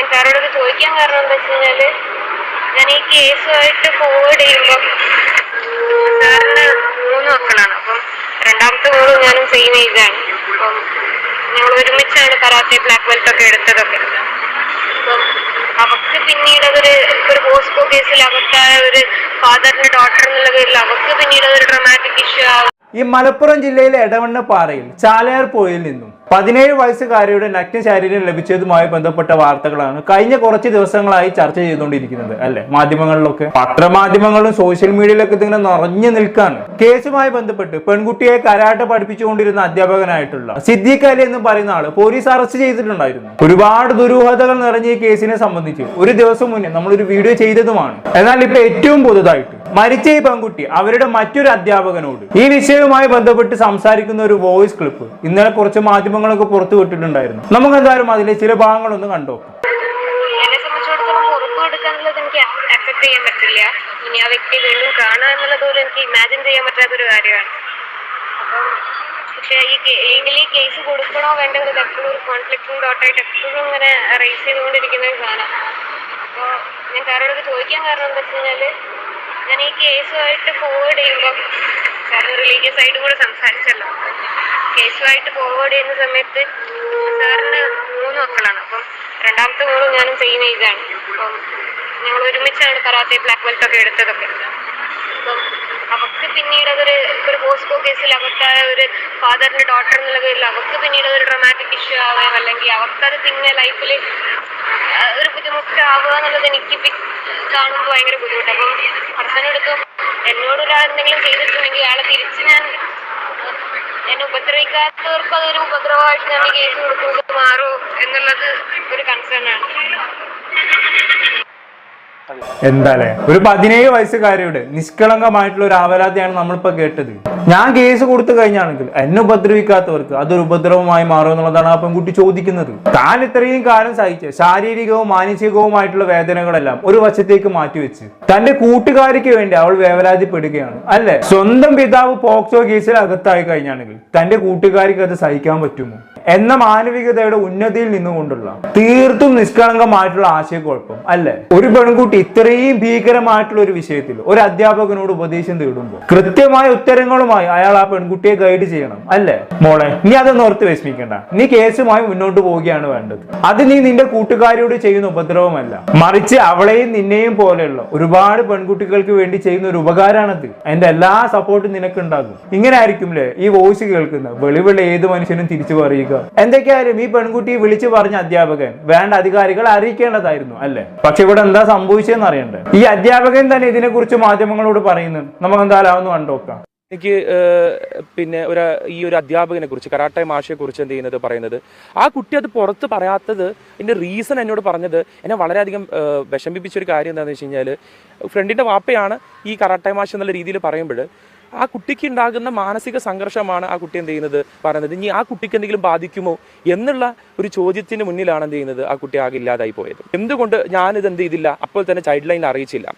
ഞാൻ സാറോട് ചോദിക്കാൻ കാരണം എന്താ വെച്ച് ഞാൻ ഈ കേസുമായിട്ട് ഫോർവേഡ് ചെയ്യുമ്പോൾ സാറിന് മൂന്ന് മക്കളാണ്. അപ്പം രണ്ടാമത്തെ കോളും ഞാനും സെയിം ആണ്. അപ്പം ഞങ്ങൾ ഒരുമിച്ചാണ് കരാത്തെ ബ്ലാക്ക് ബെൽറ്റ് ഒക്കെ എടുത്തതൊക്കെ. അപ്പം അവർക്ക് പിന്നീട് അതൊരു ഒരു പോസ്കോ കേസിൽ അവർക്കായ ഒരു ഫാദറിന്റെ ഡോട്ടർ എന്നുള്ള പേരിൽ അവർക്ക് പിന്നീട് അതൊരു ഡ്രമാറ്റിക് ഇഷ്യൂ ആവും. ഈ മലപ്പുറം ജില്ലയിലെ എടവണ്ണപ്പാറയിൽ ചാലയാർ പോയിൽ നിന്നും പതിനേഴ് വയസ്സുകാരിയുടെ നഗ്ന ശരീരം ലഭിച്ചതുമായി ബന്ധപ്പെട്ട വാർത്തകളാണ് കഴിഞ്ഞ കുറച്ച് ദിവസങ്ങളായി ചർച്ച ചെയ്തുകൊണ്ടിരിക്കുന്നത് അല്ലെ? മാധ്യമങ്ങളിലൊക്കെ. പത്രമാധ്യമങ്ങളും സോഷ്യൽ മീഡിയയിലൊക്കെ ഇതിങ്ങനെ നിറഞ്ഞു നിൽക്കാണ്. കേസുമായി ബന്ധപ്പെട്ട് പെൺകുട്ടിയെ കരാട്ടെ പഠിപ്പിച്ചുകൊണ്ടിരുന്ന അധ്യാപകനായിട്ടുള്ള സിദ്ദീഖ് അലി എന്ന് പറയുന്ന ആൾ പോലീസ് അറസ്റ്റ് ചെയ്തിട്ടുണ്ടായിരുന്നു. ഒരുപാട് ദുരൂഹതകൾ നിറഞ്ഞ ഈ കേസിനെ സംബന്ധിച്ച് ഒരു ദിവസം മുന്നേ നമ്മളൊരു വീഡിയോ ചെയ്തതുമാണ്. എന്നാൽ ഇപ്പൊ ഏറ്റവും പുതുതായിട്ട് മരിച്ച ഈ പെൺകുട്ടി അവരുടെ മറ്റൊരു അധ്യാപകനോട്. ഈ വിഷയവുമായി ബന്ധപ്പെട്ട് സംസാരിക്കുന്ന ഒരു വോയിസ് ക്ലിപ്പ് ഇന്നലെ കുറച്ച് മാധ്യമങ്ങളൊക്കെ പുറത്തു വിട്ടിട്ടുണ്ടായിരുന്നു. നമുക്ക് എന്തായാലും അതിലെ ചില ഭാഗങ്ങളൊന്ന് കണ്ടോ എനിക്ക് ചെയ്യാൻ പറ്റില്ല. വീണ്ടും എനിക്ക് ഇമാജിൻ കാര്യമാണ്. റേസ് ചെയ്തുകൊണ്ടിരിക്കുന്ന അപ്പോൾ ഞാൻ കാരോടൊക്കെ ചോദിക്കാൻ കാരണം എന്താ വെച്ച് ഞാൻ ഈ കേസുമായിട്ട് ഫോർവേഡ് ചെയ്യുമ്പോൾ സാറിന് റിലീജിയസ് ആയിട്ടും കൂടെ സംസാരിച്ചല്ലോ. കേസുമായിട്ട് ഫോർവേഡ് ചെയ്യുന്ന സമയത്ത് സാറിന് മൂന്ന് മക്കളാണ്. അപ്പം രണ്ടാമത്തെ മോളും ഞാനും സെയിം ഏജാണ് അപ്പം ഞങ്ങൾ ഒരുമിച്ചാണ് കരാത്തെ ബ്ലാക്ക് ബെൽറ്റ് ഒക്കെ എടുത്തതൊക്കെ. അപ്പം അവർക്ക് പിന്നീട് അതൊരു ഒരു പോസ്കോ കേസിൽ അവർക്കായ ഒരു ഫാദറിന്റെ ഡോട്ടർ എന്നുള്ള പേരിൽ അവർക്ക് പിന്നീട് അതൊരു ഡ്രമാറ്റിക് ഇഷ്യൂ ആവുകയോ അല്ലെങ്കിൽ അവർക്കത് പിന്നെ ലൈഫിൽ ഒരു ബുദ്ധിമുട്ടാവുക എന്നുള്ളത് എനിക്ക് കാണുമ്പോൾ ഭയങ്കര ബുദ്ധിമുട്ട്. അപ്പം ഹസ്ബൻഡെടുത്തു എന്നോട് ഒരാൾ എന്തെങ്കിലും ചെയ്തിട്ടുണ്ടെങ്കിൽ ആളെ തിരിച്ച് ഞാൻ എന്നെ ഉപദ്രവിക്കാത്തവർക്ക് അതൊരു ഉപദ്രവമായിട്ട് ഞാൻ കേസ് കൊടുക്കുന്നത് മാറുമോ എന്നുള്ളത് ഒരു കൺസേൺ ആണ്. എന്താലേ ഒരു പതിനേഴ് വയസ്സുകാരിയുടെ നിഷ്കളങ്കമായിട്ടുള്ള ഒരു ആവലാതിയാണ് നമ്മളിപ്പോ കേട്ടത്. ഞാൻ കേസ് കൊടുത്തു കഴിഞ്ഞാണെങ്കിൽ എന്നെ ഉപദ്രവിക്കാത്തവർക്ക് അതൊരു ഉപദ്രവമായി മാറും എന്നുള്ളതാണ് ആ പെൺകുട്ടി ചോദിക്കുന്നത്. താൻ ഇത്രയും കാലം സഹിച്ച ശാരീരികവും മാനസികവുമായിട്ടുള്ള വേദനകളെല്ലാം ഒരു വശത്തേക്ക് മാറ്റിവെച്ച് തന്റെ കൂട്ടുകാരിക്ക് വേണ്ടി അവൾ വേവലാതിപ്പെടുകയാണ് അല്ലെ? സ്വന്തം പിതാവ് പോക്സോ കേസിൽ അകത്തായി കഴിഞ്ഞാണെങ്കിൽ തന്റെ കൂട്ടുകാരിക്ക് അത് സഹിക്കാൻ പറ്റുമോ? എന്ന മാനവികതയുടെ ഉന്നതിയിൽ നിന്നുകൊണ്ടുള്ള തീർത്തും നിഷ്കളങ്കമായിട്ടുള്ള ആശയക്കുഴപ്പം അല്ലെ? ഒരു പെൺകുട്ടി ഇത്രയും ഭീകരമായിട്ടുള്ള ഒരു വിഷയത്തിൽ ഒരു അധ്യാപകനോട് ഉപദേശം തേടുമ്പോൾ കൃത്യമായ ഉത്തരങ്ങളുമായി അയാൾ ആ പെൺകുട്ടിയെ ഗൈഡ് ചെയ്യണം അല്ലെ? മോളെ നീ അതൊന്നും ഓർത്ത് വിഷമിക്കണ്ട. നീ കേസുമായി മുന്നോട്ട് പോവുകയാണ് വേണ്ടത്. അത് നീ നിന്റെ കൂട്ടുകാരിയോട് ചെയ്യുന്ന ഉപദ്രവമല്ല. മറിച്ച് അവളെയും നിന്നെയും പോലെയുള്ള ഒരുപാട് പെൺകുട്ടികൾക്ക് വേണ്ടി ചെയ്യുന്ന ഒരു ഉപകാരമാണത് അതിന്റെ എല്ലാ സപ്പോർട്ടും നിനക്ക് ഉണ്ടാകും ഇങ്ങനെ ആയിരിക്കും ഈ വോയിസ് കേൾക്കുന്ന വെളിവുള്ള ഏത് മനുഷ്യനും തിരിച്ചു പറയുക. എന്തൊക്കെയായാലും ഈ പെൺകുട്ടി വിളിച്ചു പറഞ്ഞ അധ്യാപകൻ വേണ്ട അധികാരികൾ അറിയിക്കേണ്ടതായിരുന്നു അല്ലെ? പക്ഷെ ഇവിടെ എന്താ സംഭവിച്ചതെന്ന് അറിയണ്ടേ? ഈ അധ്യാപകൻ തന്നെ ഇതിനെക്കുറിച്ച് മാധ്യമങ്ങളോട് പറയുന്നു. നമുക്ക് എന്തായാലും അതൊന്ന് കണ്ടോക്കാം. എനിക്ക് പിന്നെ ഒരു ഈ ഒരു അധ്യാപകനെ കുറിച്ച് കരാട്ടെ മാഷയെ കുറിച്ച് എന്ത് ചെയ്യുന്നത് പറയുന്നത് ആ കുട്ടി അത് പുറത്ത് പറയാത്തത് എന്റെ റീസൺ എന്നോട് പറഞ്ഞത് എന്നെ വളരെയധികം ഏഹ്, വിഷമിപ്പിച്ച ഒരു കാര്യം എന്താണെന്ന് വെച്ച് കഴിഞ്ഞാൽ ഫ്രണ്ടിന്റെ വാപ്പയാണ് ഈ കരാട്ടെ മാഷ് എന്നുള്ള രീതിയിൽ പറയുമ്പോൾ ആ കുട്ടിക്ക് ഉണ്ടാകുന്ന മാനസിക സംഘർഷമാണ് ആ കുട്ടി എന്ത് ചെയ്യുന്നത് പറയുന്നത്. ഇനി ആ കുട്ടിക്ക് എന്തെങ്കിലും ബാധിക്കുമോ എന്നുള്ള ഒരു ചോദ്യത്തിന് മുന്നിലാണ് എന്ത് ചെയ്യുന്നത്? ആ കുട്ടി ആകെ ഇല്ലാതായി പോയത്. എന്തുകൊണ്ട് ഞാനിത് എന്ത് ചെയ്തില്ല? അപ്പോൾ തന്നെ ചൈൽഡ് ലൈനിൽ അറിയിച്ചില്ല.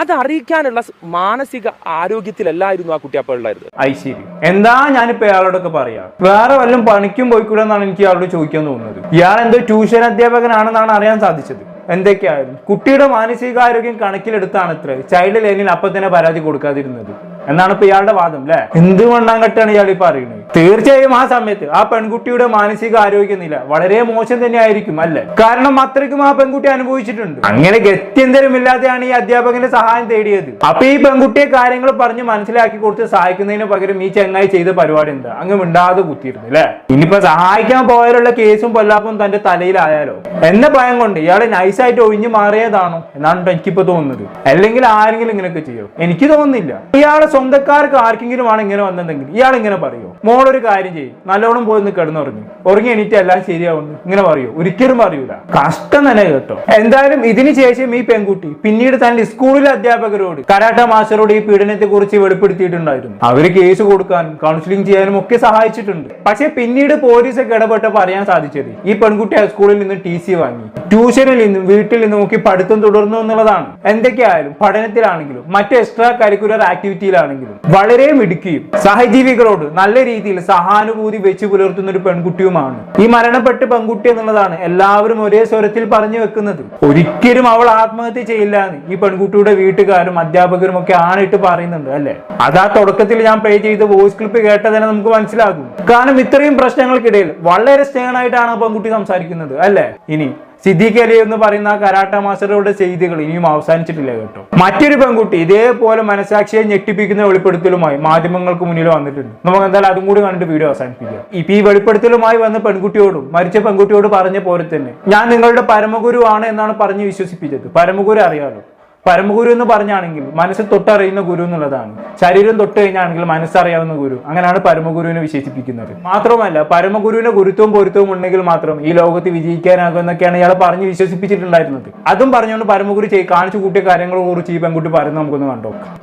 അത് അറിയിക്കാനുള്ള മാനസിക ആരോഗ്യത്തിലല്ലായിരുന്നു ആ കുട്ടി അപ്പോൾ ഉള്ളത്. ഐ ശരി എന്താ ഞാനിപ്പോ ഇയാളോടൊക്കെ പറയാ? വേറെ വല്ലതും പണിക്കും പോയിക്കൂടെ എന്നാണ് എനിക്ക് ഇയാളോട് ചോദിക്കാൻ തോന്നുന്നത്. ഇയാൾ എന്തോ ട്യൂഷൻ അധ്യാപകനാണെന്നാണ് അറിയാൻ സാധിച്ചത്. എന്തൊക്കെയായിരുന്നു? കുട്ടിയുടെ മാനസികാരോഗ്യം കണക്കിലെടുത്താണ് അത്ര ചൈൽഡ് ലൈനിൽ അപ്പൊ തന്നെ പരാതി കൊടുക്കാതിരുന്നത്. എന്നാണ് ഇപ്പൊ ഇയാളുടെ വാദം അല്ലെ എന്ത് മണ്ണാങ്കട്ടാണ് ഇയാൾ ഈ പറയുന്നത്? തീർച്ചയായും ആ സമയത്ത് ആ പെൺകുട്ടിയുടെ മാനസിക ആരോഗ്യ നില വളരെ മോശം തന്നെ ആയിരിക്കും അല്ലെ? കാരണം അത്രയ്ക്കും ആ പെൺകുട്ടി അനുഭവിച്ചിട്ടുണ്ട്. അങ്ങനെ ഗത്യന്തരമില്ലാതെയാണ് ഈ അധ്യാപകന്റെ സഹായം തേടിയത്. അപ്പൊ ഈ പെൺകുട്ടിയെ കാര്യങ്ങൾ പറഞ്ഞ് മനസ്സിലാക്കി കൊടുത്ത് സഹായിക്കുന്നതിന് പകരം ഈ ചെങ്ങായി ചെയ്ത പരിപാടി എന്താ? അങ്ങ് മിണ്ടാതെ കുത്തിയിരുന്നു അല്ലെ ഇനിയിപ്പോ സഹായിക്കാൻ പോയാലുള്ള കേസും പൊല്ലാപ്പും തന്റെ തലയിലായാലോ? എന്ന ഭയം കൊണ്ട് ഇയാളെ നൈസായിട്ട് ഒഴിഞ്ഞു മാറിയതാണോ? എന്നാണ് എനിക്കിപ്പോ തോന്നുന്നത്. അല്ലെങ്കിൽ ആരെങ്കിലും ഇങ്ങനെയൊക്കെ ചെയ്യോ? എനിക്ക് തോന്നുന്നില്ല. ഇയാളെ സ്വന്തക്കാർക്ക് ആർക്കെങ്കിലും ആണ് ഇങ്ങനെ വന്നതെങ്കിൽ ഇയാൾ ഇങ്ങനെ പറയോ? മോളൊരു കാര്യം ചെയ്യും. നല്ലോണം പോയി ഒന്ന് കിടന്നുറങ്ങി. ഉറങ്ങി എണീറ്റ് എല്ലാം ശരിയാവുന്നു. ഇങ്ങനെ പറയൂ? ഒരിക്കലും പറയൂല. കഷ്ടം തന്നെ കേട്ടോ. എന്തായാലും ഇതിന് ശേഷം ഈ പെൺകുട്ടി പിന്നീട് തന്റെ സ്കൂളിലെ അധ്യാപകരോട് കരാട്ട മാസ്റ്ററോട് ഈ പീഡനത്തെ കുറിച്ച് വെളിപ്പെടുത്തിയിട്ടുണ്ടായിരുന്നു. അവർ കേസ് കൊടുക്കാനും കൗൺസിലിംഗ് ചെയ്യാനും ഒക്കെ സഹായിച്ചിട്ടുണ്ട്. പക്ഷെ പിന്നീട് പോലീസൊക്കെ ഇടപെട്ടപ്പോൾ അറിയാൻ സാധിച്ചത് ഈ പെൺകുട്ടി സ്കൂളിൽ നിന്ന് ടി സി വാങ്ങി. ട്യൂഷനിൽ നിന്നും വീട്ടിൽ നിന്നും നോക്കി പഠിത്തം തുടർന്നു എന്നുള്ളതാണ്. എന്തൊക്കെയായാലും പഠനത്തിലാണെങ്കിലും മറ്റ് എക്സ്ട്രാ കരിക്കുലർ ആക്ടിവിറ്റിയിലാണെങ്കിലും പെൺകുട്ടിയാണെങ്കിലും വളരെ മിടുക്കിയും സഹജീവികളോട് നല്ല രീതിയിൽ സഹാനുഭൂതി വെച്ച് പുലർത്തുന്ന ഒരു പെൺകുട്ടിയുമാണ്. ഈ മരണപ്പെട്ട പെൺകുട്ടി എന്നുള്ളതാണ് എല്ലാവരും ഒരേ സ്വരത്തിൽ പറഞ്ഞു വെക്കുന്നത്. ഒരിക്കലും അവൾ ആത്മഹത്യ ചെയ്യില്ല എന്ന് ഈ പെൺകുട്ടിയുടെ വീട്ടുകാരും അധ്യാപകരും ഒക്കെ ആണിട്ട് പറയുന്നുണ്ട് അല്ലെ? അതാ തുടക്കത്തിൽ ഞാൻ പ്ലേ ചെയ്ത വോയിസ് ക്ലിപ്പ് കേട്ടതിനെ നമുക്ക് മനസ്സിലാകും. കാരണം ഇത്രയും പ്രശ്നങ്ങൾക്കിടയിൽ വളരെ സ്റ്റേണായിട്ടാണ് ആ പെൺകുട്ടി സംസാരിക്കുന്നത് അല്ലെ? ഇനി സിദ്ദീഖ് അലി എന്ന് പറയുന്ന കരാട്ട മാസ്റ്ററുടെ ചെയ്തികൾ ഇനിയും അവസാനിച്ചിട്ടില്ല കേട്ടോ. മറ്റൊരു പെൺകുട്ടി ഇതേപോലെ മനസാക്ഷിയെ ഞെട്ടിപ്പിക്കുന്ന വെളിപ്പെടുത്തലുമായി മാധ്യമങ്ങൾക്ക് മുന്നിൽ വന്നിട്ടുണ്ട്. നമുക്ക് എന്തായാലും അതും കൂടി കണ്ടിട്ട് വീഡിയോ അവസാനിപ്പിക്കാം. ഇപ്പൊ ഈ വെളിപ്പെടുത്തലുമായി വന്ന പെൺകുട്ടിയോടും മരിച്ച പെൺകുട്ടിയോട് പറഞ്ഞ പോലെ തന്നെ ഞാൻ നിങ്ങളുടെ പരമഗുരു ആണ് എന്നാണ് പറഞ്ഞ് വിശ്വസിപ്പിച്ചത്. പരമഗുരു അറിയാലോ. പരമഗുരു എന്ന് പറഞ്ഞാണെങ്കിൽ മനസ്സ് തൊട്ടറിയുന്ന ഗുരു എന്നുള്ളതാണ്. ശരീരം തൊട്ട് കഴിഞ്ഞാണെങ്കിൽ മനസ്സറിയാവുന്ന ഗുരു. അങ്ങനെയാണ് പരമഗുരുവിനെ വിശേഷിപ്പിക്കുന്നത്. മാത്രമല്ല പരമഗുരുവിന്റെ ഗുരുത്വവും പൊരുത്തവും ഉണ്ടെങ്കിൽ മാത്രം ഈ ലോകത്ത് വിജയിക്കാനാകും എന്നൊക്കെയാണ് ഇയാൾ പറഞ്ഞ് വിശ്വസിപ്പിച്ചിട്ടുണ്ടായിരുന്നത്. അതും പറഞ്ഞുകൊണ്ട് പരമഗുരു ചെയ്ത് കാണിച്ചു കൂട്ടിയ കാര്യങ്ങളെ കുറിച്ച് ഈ പെൺകുട്ടി പറയുന്നത് നമുക്കൊന്ന് കണ്ടോക്കാം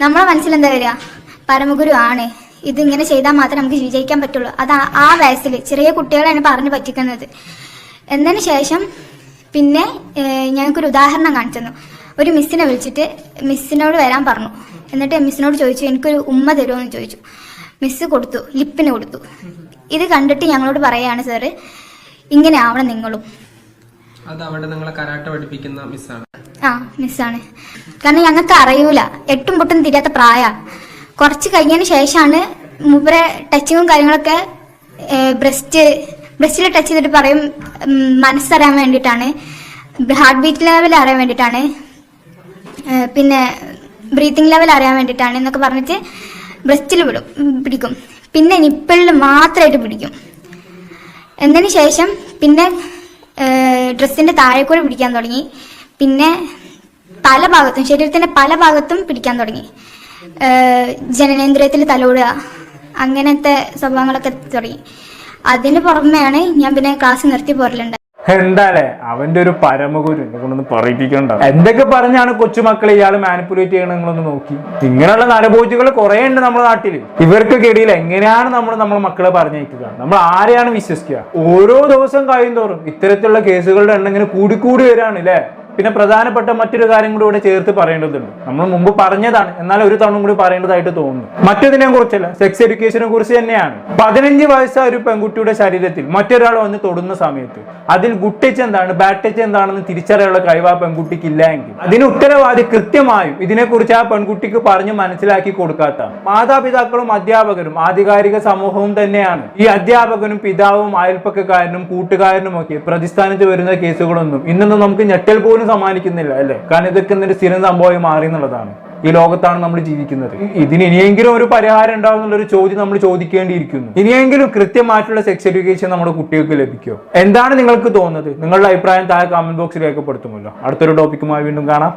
നമ്മുടെ മനസ്സിൽ എന്താ വരിക? പരമഗുരു ആണ്. ഇതിങ്ങനെ ചെയ്താൽ മാത്രമേ നമുക്ക് വിജയിക്കാൻ പറ്റുള്ളൂ. അത് ആ- വയസ്സിൽ ചെറിയ കുട്ടികളാണ് പറഞ്ഞു പറ്റിക്കുന്നത്. എന്നതിന് ശേഷം പിന്നെ ഞങ്ങൾക്കൊരു ഉദാഹരണം കാണിച്ചു ഒരു മിസ്സിനെ വിളിച്ചിട്ട് മിസ്സിനോട് വരാൻ പറഞ്ഞു. എന്നിട്ട് മിസ്സിനോട് ചോദിച്ചു എനിക്കൊരു ഉമ്മ തരുമോ എന്ന് ചോദിച്ചു. മിസ്സ് കൊടുത്തു ലിപ്പിന് കൊടുത്തു. ഇത് കണ്ടിട്ട് ഞങ്ങളോട് പറയാണ് സാറ് ഇങ്ങനെ ആവണം നിങ്ങളും. അത് അവിടെ നിങ്ങളെ കരാട്ട പഠിപ്പിക്കുന്ന മിസ്സാണ്. ആ മിസ്സാണ്. കാരണം ഞങ്ങൾക്ക് അറിയൂല. എട്ടും പൊട്ടും തിരിയാത്ത പ്രായ. കുറച്ച് കഴിഞ്ഞതിന് ശേഷമാണ് മൂപ്പരെ ടച്ചിങ്ങും കാര്യങ്ങളൊക്കെ ബ്രസ്റ്റ് ബ്രസ്റ്റിൽ ടച്ച് ചെയ്തിട്ട് പറയും മനസ്സറിയാൻ വേണ്ടിയിട്ടാണ്. ഹാർട്ട് ബീറ്റ് ലെവൽ അറിയാൻ വേണ്ടിയിട്ടാണ്. പിന്നെ ബ്രീത്തിങ് ലെവൽ അറിയാൻ വേണ്ടിയിട്ടാണ് എന്നൊക്കെ പറഞ്ഞിട്ട് ബ്രസ്റ്റിൽ വിടും പിടിക്കും. പിന്നെ നിപ്പിളിൽ മാത്രമായിട്ട് പിടിക്കും. എന്നതിന് ശേഷം പിന്നെ ഡ്രസ്സിന്റെ താഴെ കൂടെ പിടിക്കാൻ തുടങ്ങി. പിന്നെ പല ഭാഗത്തും ശരീരത്തിന്റെ പല ഭാഗത്തും പിടിക്കാൻ തുടങ്ങി. ജനനേന്ദ്രിയത്തിൽ തലോടുക അങ്ങനത്തെ സ്വഭാവങ്ങളൊക്കെ തുടങ്ങി. അതിന് പുറമെയാണ് ഞാൻ പിന്നെ ക്ലാസ് നിർത്തി പോരലുണ്ട്. എന്താലേ? അവന്റെ ഒരു പരമഗുരു. എന്നെ കൊണ്ടൊന്ന് പറയിപ്പിക്കണ്ട. എന്തൊക്കെ പറഞ്ഞാണ് കൊച്ചുമക്കളെ ഇയാൾ മാനിപ്പുലേറ്റ് ചെയ്യണം നിങ്ങളൊന്ന് നോക്കി. ഇങ്ങനെയുള്ള നരഭോജികൾ കുറെ ഉണ്ട് നമ്മുടെ നാട്ടിൽ ഇവർക്കൊക്കെ ഇടയിൽ എങ്ങനെയാണ് നമ്മൾ നമ്മുടെ മക്കളെ പറഞ്ഞയക്കുക? നമ്മൾ ആരെയാണ് വിശ്വസിക്കുക? ഓരോ ദിവസം കഴിയും തോറും ഇത്തരത്തിലുള്ള കേസുകളുടെ എണ്ണം ഇങ്ങനെ കൂടിക്കൂടി വരാണ് അല്ലേ പിന്നെ പ്രധാനപ്പെട്ട മറ്റൊരു കാര്യം കൂടി ഇവിടെ ചേർത്ത് പറയേണ്ടതുണ്ട്. നമ്മൾ മുമ്പ് പറഞ്ഞതാണ്. എന്നാൽ ഒരു തവണ കൂടി പറയേണ്ടതായിട്ട് തോന്നുന്നു. മറ്റൊന്നിനെ കുറിച്ചല്ല. സെക്സ് എഡ്യൂക്കേഷനെ കുറിച്ച് തന്നെയാണ്. പതിനഞ്ച് വയസ്സായ ഒരു പെൺകുട്ടിയുടെ ശരീരത്തിൽ മറ്റൊരാൾ വന്ന് തൊടുന്ന സമയത്ത് അതിൽ ഗുഡ് ടച്ച് എന്താണ് ബാഡ് ടച്ച് എന്താണെന്ന് തിരിച്ചറിയാനുള്ള കഴിവ് ആ പെൺകുട്ടിക്ക് ഇല്ല എങ്കിൽ. അതിന് ഉത്തരവാദി കൃത്യമായും ഇതിനെക്കുറിച്ച് ആ പെൺകുട്ടിക്ക് പറഞ്ഞ് മനസ്സിലാക്കി കൊടുക്കാത്ത മാതാപിതാക്കളും അധ്യാപകരും ആധികാരിക സമൂഹവും തന്നെയാണ്. ഈ അധ്യാപകനും പിതാവും അയൽപ്പക്കാരനും കൂട്ടുകാരനും ഒക്കെ പ്രതിസ്ഥാനത്ത് വരുന്ന കേസുകളൊന്നും ഇന്നൊന്നും നമുക്ക് ഞെട്ടൽ പോലും സമ്മാനിക്കുന്നില്ല അല്ലേ? കാരണം ഇതൊക്കെ ഇന്നൊരു സ്ഥിരം സംഭവമായി മാറി എന്നുള്ളതാണ്. ഈ ലോകത്താണ് നമ്മൾ ജീവിക്കുന്നത്. ഇതിന് ഇനിയെങ്കിലും ഒരു പരിഹാരം ഉണ്ടാവും എന്നുള്ള ഒരു ചോദ്യം നമ്മൾ ചോദിക്കേണ്ടിയിരിക്കുന്നു. ഇനിയെങ്കിലും കൃത്യമായിട്ടുള്ള സെക്സ് എഡ്യൂക്കേഷൻ നമ്മുടെ കുട്ടികൾക്ക് ലഭിക്കുമോ? എന്താണ് നിങ്ങൾക്ക് തോന്നുന്നത്? നിങ്ങളുടെ അഭിപ്രായം താഴെ കമന്റ് ബോക്സിൽ രേഖപ്പെടുത്തുമല്ലോ. അടുത്തൊരു ടോപ്പിക്കുമായി വീണ്ടും കാണാം.